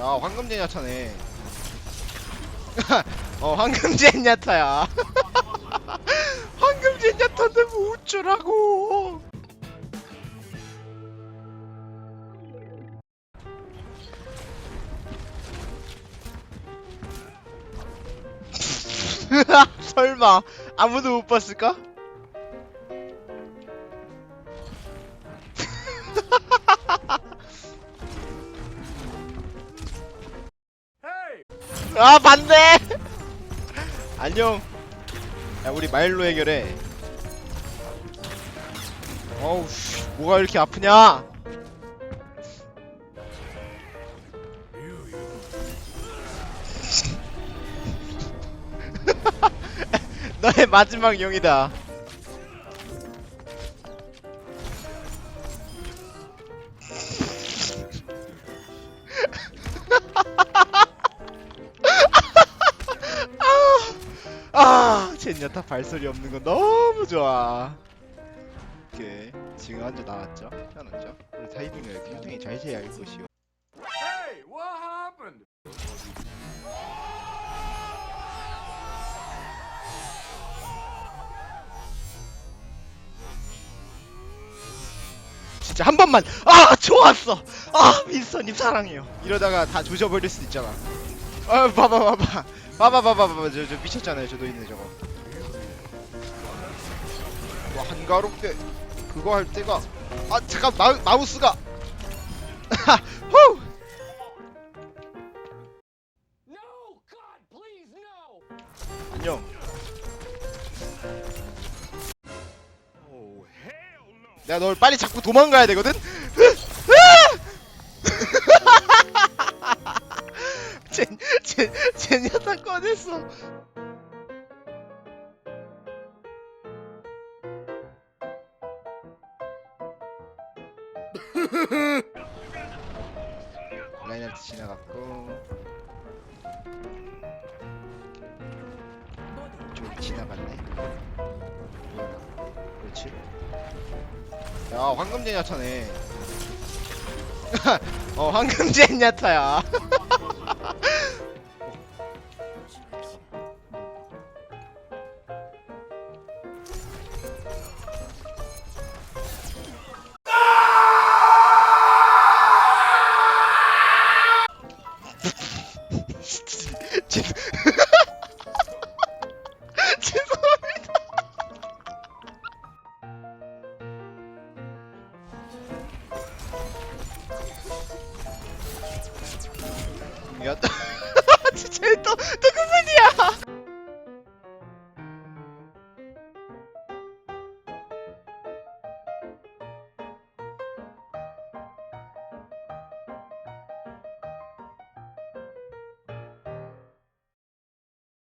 야 황금 제냐타네. 어 황금 제냐 타야. 황금 제냐 타인데 뭐 어쩌라고. 설마 아무도 못 봤을까? 아 맞네 안녕. 야 우리 마일로 해결해. 어우 씨 뭐가 이렇게 아프냐? 너의 마지막 용이다 젠야타 발소리 없는 거 너무 좋아. 오케이, 지금 한줄 나왔죠? 편하죠? 우리 타이밍을 굉장히 잘 재야 할 것이오. Hey, what happened? 진짜 한 번만. 아, 좋았어. 아, 민서님 사랑해요. 이러다가 다 조져버릴 수 있잖아. 아, 봐봐, 봐봐, 봐봐, 봐봐, 봐봐. 저, 저 미쳤잖아요, 저 노인네 저거. 와, 한가롭게 그거 할 때가. 아, 잠깐 마, 마우스가. 후. 안녕. 내가 널 빨리 잡고 도망가야 되거든. 젠젠 젠야타 꺼냈어. 라인한테 지나갔고 좀 지나갔네. 그렇지. 야 황금 제냐타네 어 황금 제냐타야 죄- 죄송합니다. 야, 진짜 또, 또